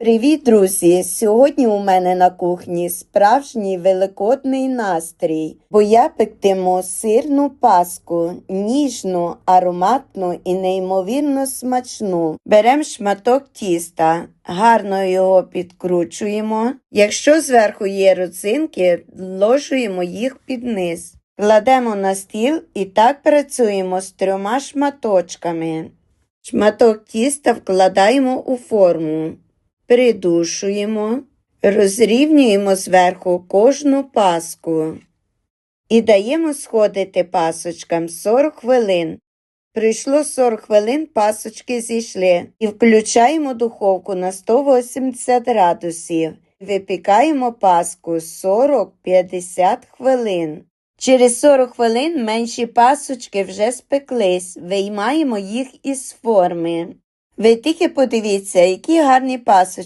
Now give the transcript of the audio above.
Привіт, друзі! Сьогодні у мене на кухні справжній великодний настрій, бо я пектиму сирну паску, ніжну, ароматну і неймовірно смачну. Беремо шматок тіста, гарно його підкручуємо. Якщо зверху є родзинки, ложуємо їх під низ. Кладемо на стіл і так працюємо з трьома шматочками. Шматок тіста вкладаємо у форму. Придушуємо, розрівнюємо зверху кожну паску і даємо сходити пасочкам 40 хвилин. Прийшло 40 хвилин, пасочки зійшли і включаємо духовку на 180 градусів. Випікаємо паску 40-50 хвилин. Через 40 хвилин менші пасочки вже спеклись, виймаємо їх із форми. Ви тільки подивіться, які гарні пасочки.